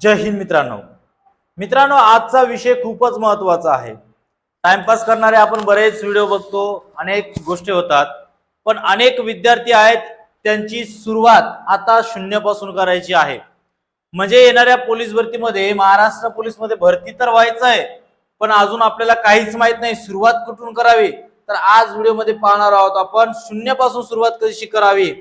जय हिंद मित्रांनो. मित्रांनो आजचा विषय खूपच महत्त्वाचा आहे. टाइमपास करणारे आपण बरेच व्हिडिओ बघतो अनेक गोष्टी होतात पण अनेक विद्यार्थी आहेत त्यांची सुरुवात आता शून्यपासून करायची आहे. म्हणजे येणाऱ्या पोलीस भरतीमध्ये महाराष्ट्र पोलीसमध्ये भरती तर व्हायचं आहे पण अजून आपल्याला काहीच माहीत नाही सुरुवात कुठून करावी? तर आज व्हिडिओमध्ये पाहणार आहोत आपण शून्यापासून सुरुवात कशी करावी?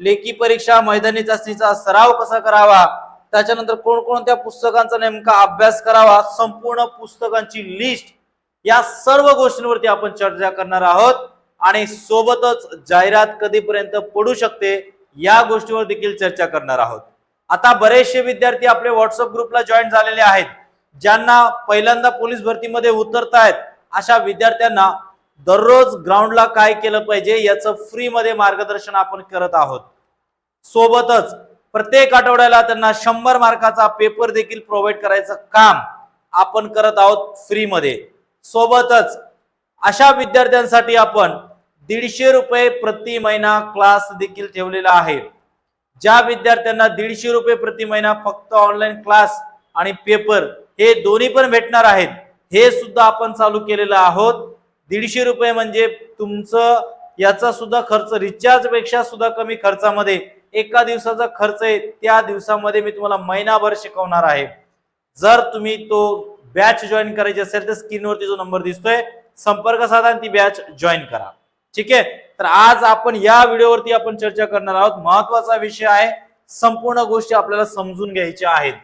लेखी परीक्षा मैदानी चाचणीचा सराव कसा करावा? त्याच्यानंतर कोणकोणत्या पुस्तकांचा नेमका अभ्यास करावा संपूर्ण पुस्तकांची लिस्ट या सर्व गोष्टींवरती आपण चर्चा करणार आहोत. आणि सोबतच जाहिरात कधीपर्यंत पडू शकते या गोष्टीवर देखील चर्चा करणार आहोत. आता बरेचसे विद्यार्थी आपले व्हॉट्सअप ग्रुपला जॉईन झालेले आहेत ज्यांना पहिल्यांदा पोलीस भरतीमध्ये उतरतायत. अशा विद्यार्थ्यांना दररोज ग्राउंडला काय केलं पाहिजे याचं फ्रीमध्ये मार्गदर्शन आपण करत आहोत. सोबतच प्रत्येक आठवड्याला त्यांना शंभर मार्काचा पेपर देखील प्रोव्हाइड करायचं काम आपण करत आहोत फ्रीमध्ये सोबतच अशा विद्यार्थ्यांसाठी आपण दीडशे रुपये प्रति महिना क्लास देखील ठेवलेला आहे. ज्या विद्यार्थ्यांना दीडशे रुपये प्रति महिना फक्त ऑनलाईन क्लास आणि पेपर हे दोन्ही पण भेटणार आहेत हे सुद्धा आपण चालू केलेलं आहोत. दीडशे रुपये म्हणजे तुमचं याचा सुद्धा खर्च रिचार्जपेक्षा सुद्धा कमी खर्चामध्ये एका दिवसाचा खर्च आहे त्या दिवसामध्ये मी तुम्हाला महिनाभर शिकवणार आहे. जर तुम्ही तो बॅच जॉईन करायची असेल तर स्क्रीनवरती जो नंबर दिसतोय संपर्क साधा आणि ती बॅच जॉईन करा. ठीक आहे? तर आज आपण या व्हिडिओवरती आपण चर्चा करणार आहोत. महत्त्वाचा विषय आहे संपूर्ण गोष्टी आपल्याला समजून घ्यायच्या आहेत.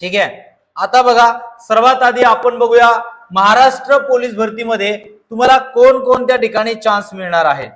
ठीक आहे? आता बघा सर्वात आधी आपण बघूया महाराष्ट्र पोलीस भरतीमध्ये तुम्हाला कोण कोणत्या ठिकाणी चान्स मिळणार आहे?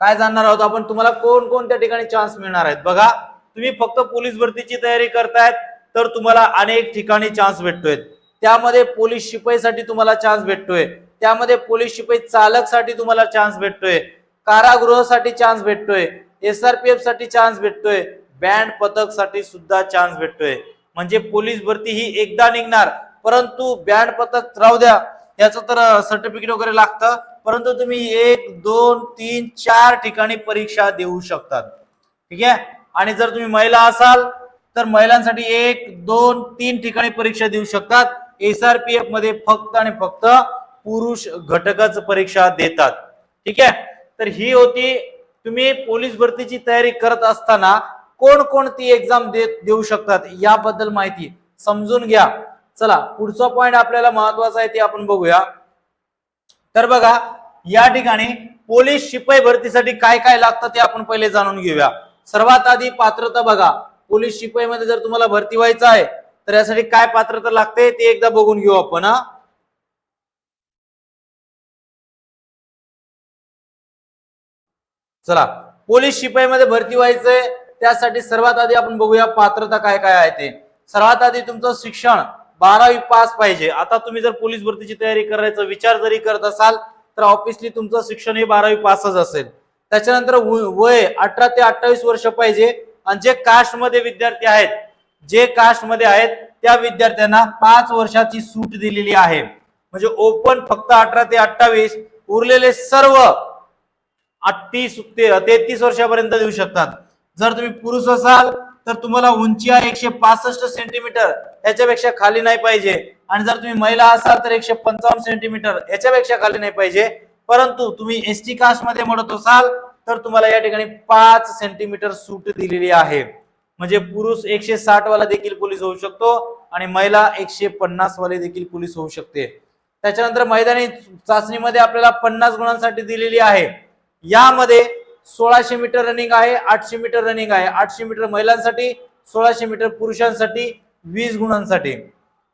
काय जाणणार आहोत आपण? तुम्हाला कोणकोणत्या ठिकाणी चान्स मिळणार आहेत? बघा तुम्ही फक्त पोलीस भरतीची तयारी करतायत तर तुम्हाला अनेक ठिकाणी चान्स भेटतोय. त्यामध्ये पोलीस शिपाईसाठी तुम्हाला चान्स भेटतोय. त्यामध्ये पोलीस शिपाई चालकसाठी तुम्हाला चान्स भेटतोय. कारागृहासाठी चान्स भेटतोय. एसआरपीएफसाठी चान्स भेटतोय. बँड पथकसाठी सुद्धा चान्स भेटतोय. म्हणजे पोलीस भरती ही एकदा निघणार परंतु बँड पथक राहू द्या. याचं तर सर्टिफिकेट वगैरे लागतं. परंतु तुम्ही एक दोन तीन चार ठिकाणी परीक्षा देऊ शकतात. ठीक आहे? आणि जर तुम्ही महिला असाल तर महिलांसाठी एक दोन तीन ठिकाणी परीक्षा देऊ शकतात. एसआरपीएफमध्ये फक्त आणि फक्त पुरुष घटकच परीक्षा देतात. ठीक आहे? तर ही होती तुम्ही पोलीस भरतीची तयारी करत असताना कोण कोणती एक्झाम देऊ शकतात याबद्दल माहिती समजून घ्या. चला पुढचा पॉइंट आपल्याला महत्त्वाचा आहे ते आपण बघूया. तर बघा या ठिकाणी पोलीस शिपाई भरतीसाठी काय काय लागतं ते आपण पहिले जाणून घेऊया. सर्वात आधी पात्रता बघा. पोलीस शिपाई मध्ये जर तुम्हाला भरती व्हायचं आहे तर यासाठी काय पात्रता लागते ते एकदा बघून घेऊ आपण चला पोलीस शिपाई मध्ये भरती व्हायचंय त्यासाठी सर्वात आधी आपण बघूया पात्रता काय काय आहे ते. सर्वात आधी तुमचं शिक्षण. बारावी पास पाहिजे. आता तुम्ही जर पोलीस भरतीची तयारी करायचा विचार जरी करत असाल तर ऑब्विसली तुमचं शिक्षण हे बारावी पासच असेल. त्याच्यानंतर वय अठरा ते अठ्ठावीस वर्ष पाहिजे. आणि जे कास्टमध्ये विद्यार्थी आहेत जे कास्टमध्ये आहेत त्या विद्यार्थ्यांना पाच वर्षाची सूट दिलेली आहे. म्हणजे ओपन फक्त अठरा ते अठ्ठावीस उरलेले सर्व अठ्ठीस ते तेहतीस वर्षापर्यंत देऊ शकतात. जर तुम्ही पुरुष असाल तर तुम्हाला उंची आहे एकशे पासष्ट सेंटीमीटर याच्यापेक्षा खाली नाही पाहिजे. आणि जर तुम्ही महिला असाल तर एकशे पंचावन्न सेंटीमीटर याच्यापेक्षा खाली नाही पाहिजे. परंतु तुम्ही एस टी कास्टमध्ये म्हणत असाल तर तुम्हाला या ठिकाणी पाच सेंटीमीटर सूट दिलेली आहे. म्हणजे पुरुष एकशे साठ वाला देखील पोलीस होऊ शकतो आणि महिला एकशे पन्नास वाले देखील पोलीस होऊ शकते. त्याच्यानंतर मैदानी चाचणीमध्ये आपल्याला पन्नास गुणांसाठी दिलेली आहे. यामध्ये सोळाशे मीटर रनिंग आहे आठशे मीटर रनिंग आहे. आठशे मीटर महिलांसाठी सोळाशे मीटर पुरुषांसाठी वीस गुणांसाठी.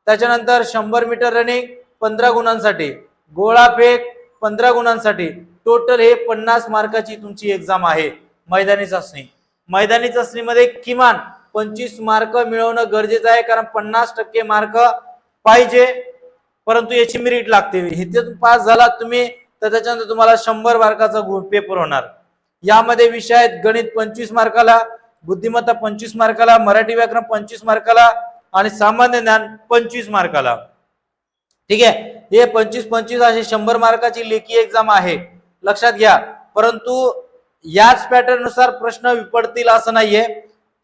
त्याच्यानंतर शंभर मीटर रनिंग पंधरा गुणांसाठी. गोळा फेक पंधरा गुणांसाठी. टोटल हे पन्नास मार्काची तुमची एक्झाम आहे. मैदानी चाचणी. मैदानी चाचणीमध्ये किमान पंचवीस मार्क मिळवणं गरजेचं आहे कारण पन्नास टक्के मार्क पाहिजे. परंतु याची मेरिट लागते. ह्याच्यातून पास झाला तुम्ही तर त्याच्यानंतर तुम्हाला शंभर मार्काचा पेपर होणार. यामध्ये विषय आहेत गणित पंचवीस मार्काला बुद्धिमत्ता पंचवीस मार्काला मराठी व्याकरण पंचवीस मार्काला आणि सामान्य ज्ञान पंचवीस मार्काला. ठीक आहे? हे पंचवीस पंचवीस असे शंभर मार्काची लेखी एक्झाम आहे. लक्षात घ्या. परंतु याच पॅटर्ननुसार प्रश्न विपडतील असं नाहीये.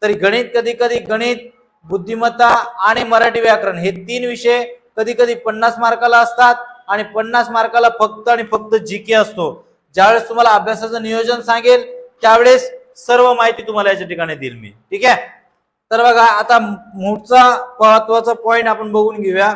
तरी गणित कधी कधी गणित बुद्धिमत्ता आणि मराठी व्याकरण हे तीन विषय कधी कधी पन्नास मार्काला असतात आणि पन्नास मार्काला फक्त आणि फक्त जी के असतो. ज्यावेळेस तुम्हाला अभ्यासाचं नियोजन सांगेल त्यावेळेस सर्व माहिती तुम्हाला याच्या ठिकाणी देईल मी. ठीक आहे? तर बघा आता मोठचा महत्त्वाचा पॉइंट आपण बघून घेऊया.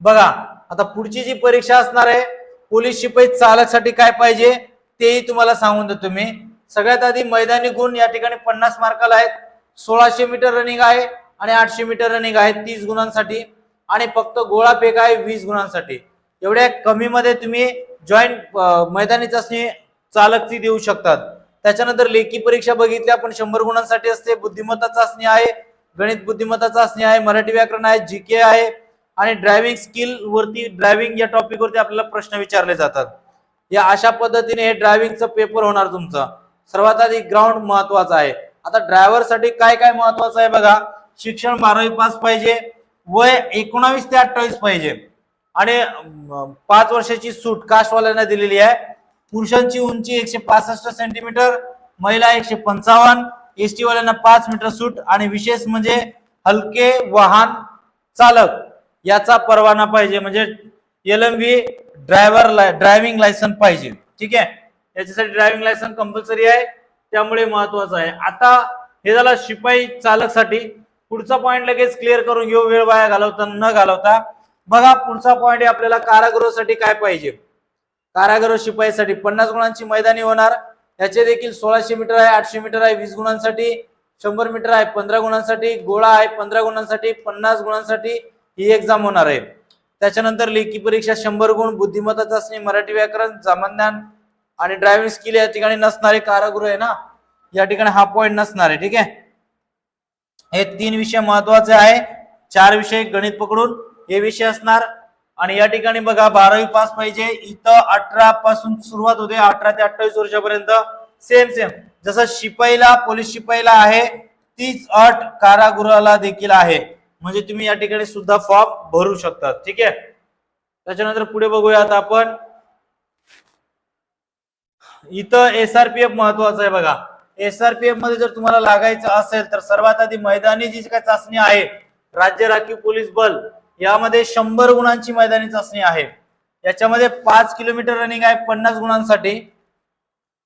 बघा आता पुढची जी परीक्षा असणार आहे पोलीस शिपाई चालकसाठी काय पाहिजे तेही तुम्हाला सांगून देतो मी. सगळ्यात आधी मैदानी गुण या ठिकाणी पन्नास मार्काला आहेत. सोळाशे मीटर रनिंग आहे आणि आठशे मीटर रनिंग आहे तीस गुणांसाठी. आणि फक्त गोळा फेक आहे वीस गुणांसाठी. एवढ्या कमीमध्ये तुम्ही जॉईंट मैदानी चाचणी चालकची देऊ शकतात. त्याच्यानंतर लेखी परीक्षा बघितली आपण शंभर गुणांसाठी असते. बुद्धिमत्ता चाचणी आहे गणित बुद्धिमत्ता चाचणी आहे मराठी व्याकरण आहे जी के आहे आणि ड्रायव्हिंग स्किल वरती ड्रायव्हिंग या टॉपिक वरती आपल्याला प्रश्न विचारले जातात. या अशा पद्धतीने हे ड्रायव्हिंगचं पेपर होणार तुमचं. सर्वात आधी ग्राउंड महत्त्वाचा आहे. आता ड्रायव्हरसाठी काय काय महत्वाचं आहे बघा. शिक्षण बारावी पास पाहिजे. वय एकोणावीस ते अठ्ठावीस पाहिजे. आणि पाच वर्षाची सूट कास्टवाल्यांना दिलेली आहे. पुरुषांची उंची एकशे पासष्ट सेंटीमीटर महिला एकशे पंचावन्न एस टी वाल्यांना पाच मीटर सूट आणि विशेष म्हणजे हलके वाहन चालक याचा परवाना पाहिजे. म्हणजे L M V driver driving licence पाहिजे. ठीक आहे? याच्यासाठी ड्रायव्हिंग लायसन कंपल्सरी आहे. त्यामुळे महत्वाचं आहे. आता हे झालं शिपाई चालकसाठी. पुढचा पॉईंट लगेच क्लिअर करून घेऊ. वेळ वाया घालवता न घालवता. बघा पुढचा पॉइंट आहे आपल्याला कारागृहासाठी काय पाहिजे? कारागृह शिपाईसाठी पन्नास गुणांची मैदानी होणार. याचे देखील सोळाशे मीटर आहे आठशे मीटर आहे वीस गुणांसाठी. शंभर मीटर आहे पंधरा गुणांसाठी. गोळा आहे पंधरा गुणांसाठी पन्नास गुणांसाठी ही एक्झाम होणार आहे. त्याच्यानंतर लेखी परीक्षा शंभर गुण बुद्धिमत्ता चाचणी मराठी व्याकरण सामान्यान आणि ड्रायव्हिंग स्किल या ठिकाणी नसणारे कारागृह आहे ना? या ठिकाणी हा पॉइंट नसणार आहे ठीक आहे? हे तीन विषय महत्त्वाचे आहे. चार विषय गणित पकडून. हे विषय असणार. आणि या ठिकाणी बघा बारावी पास पाहिजे. इथं अठरा पासून सुरुवात होते. अठरा ते अठ्ठावीस वर्षापर्यंत. सेम सेम जसं शिपाईला पोलीस शिपाईला आहे तीच अट कारागृहाला देखील आहे. म्हणजे तुम्ही या ठिकाणी सुद्धा फॉर्म भरू शकता ठीक आहे? त्याच्यानंतर पुढे बघूया आता आपण. इथं एसआरपीएफ महत्वाचं आहे बघा. एसआरपीएफमध्ये जर तुम्हाला लागायचं असेल तर सर्वात आधी मैदानी जी काय चाचणी आहे राज्य राखीव पोलीस बल. यामध्ये शंभर गुणांची मैदानी चाचणी आहे. याच्यामध्ये पाच किलोमीटर रनिंग आहे पन्नास गुणांसाठी.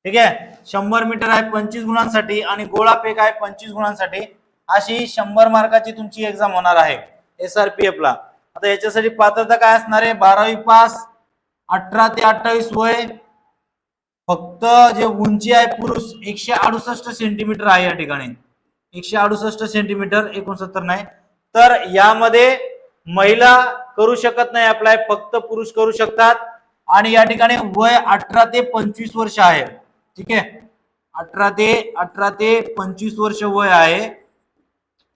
ठीक आहे? शंभर मीटर आहे पंचवीस गुणांसाठी आणि गोळा फेक आहे पंचवीस गुणांसाठी. अशी शंभर मार्काची तुमची एक्झाम होणार आहे. एस आर पी एफ ला. आता याच्यासाठी पात्रता काय असणार आहे? बारावी पास अठरा ते अठ्ठावीस वय फक्त जे उंची आहे पुरुष एकशे अडुसष्ट सेंटीमीटर आहे या ठिकाणी. एकशे अडुसष्ट सेंटीमीटर एकोणसत्तर नाही. तर यामध्ये महिला करू शकत नाही अप्लाय फक्त पुरुष करू शकतात. आणि या ठिकाणी वय अठरा ते पंचवीस वर्ष आहे. ठीक आहे? अठरा ते अठरा ते पंचवीस वर्ष वय आहे.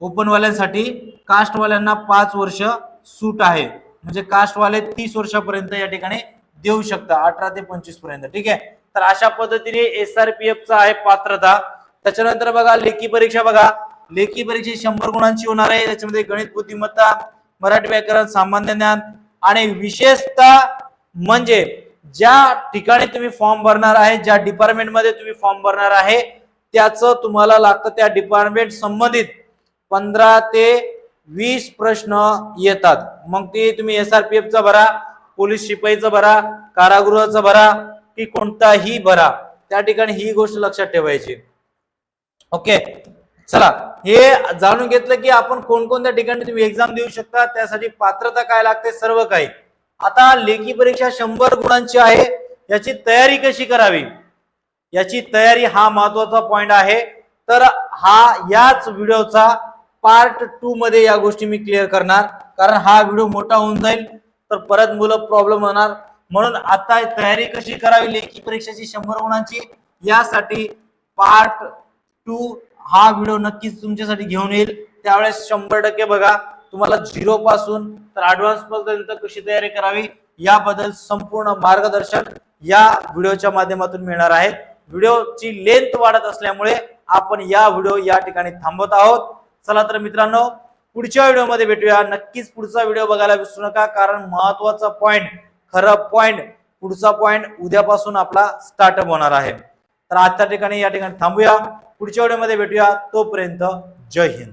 ओपनवाल्यांसाठी कास्टवाल्यांना पाच वर्ष सूट आहे. म्हणजे कास्टवाले तीस वर्षापर्यंत या ठिकाणी देऊ शकता अठरा ते पंचवीसपर्यंत. ठीक आहे? तर अशा पद्धतीने एस आर पी एफ चा आहे पात्रता. त्याच्यानंतर बघा लेखी परीक्षा बघा. लेखी परीक्षा शंभर गुणांची होणार आहे. त्याच्यामध्ये गणित बुद्धिमत्ता मराठी व्याकरण सामान्य ज्ञान आणि विशेषतः म्हणजे ज्या ठिकाणी तुम्ही फॉर्म भरणार आहे ज्या डिपार्टमेंटमध्ये तुम्ही फॉर्म भरणार आहे त्याचं तुम्हाला लागतं त्या डिपार्टमेंट संबंधित पंधरा ते वीस प्रश्न येतात. मग ते तुम्ही एस आर पी एफचा भरा पोलीस शिपाईचा भरा कारागृहाचा भरा की कोणताही भरा. त्या ठिकाणी ही गोष्ट लक्षात ठेवायची. ओके? चला हे जाणून घेतलं की आपण कोणकोणत्या ठिकाणी तुम्ही एक्झाम देऊ शकता त्यासाठी पात्रता काय लागते सर्व काही. आता लेखी परीक्षा शंभर गुणांची आहे याची तयारी कशी करावी? याची तयारी हा महत्त्वाचा पॉइंट आहे. तर हा याच व्हिडिओचा पार्ट टू मध्ये या गोष्टी मी क्लिअर करणार. कारण हा व्हिडिओ मोठा होऊन जाईल तर परत मुलं प्रॉब्लेम होणार. म्हणून आता तयारी कशी करावी लेखी परीक्षेची शंभर गुणांची? यासाठी पार्ट टू हा व्हिडिओ नक्कीच तुमच्यासाठी घेऊन येईल. त्यावेळेस शंभर टक्के बघा तुम्हाला झिरो पासून तर ऍडव्हान्स पर्यंत कशी तयारी करावी याबद्दल संपूर्ण मार्गदर्शन या व्हिडिओच्या माध्यमातून मिळणार आहे. व्हिडिओची लेंथ वाढत असल्यामुळे आपण या व्हिडिओ या ठिकाणी थांबवत आहोत. चला तर मित्रांनो पुढच्या व्हिडिओमध्ये भेटूया. नक्कीच पुढचा व्हिडिओ बघायला विसरू नका कारण महत्त्वाचा पॉइंट खरं पॉइंट पुढचा पॉइंट उद्यापासून आपला स्टार्टअप होणार आहे. तर आजच्या ठिकाणी या ठिकाणी थांबूया. पुढच्या व्हिडिओमध्ये भेटूया. तोपर्यंत जय हिंद.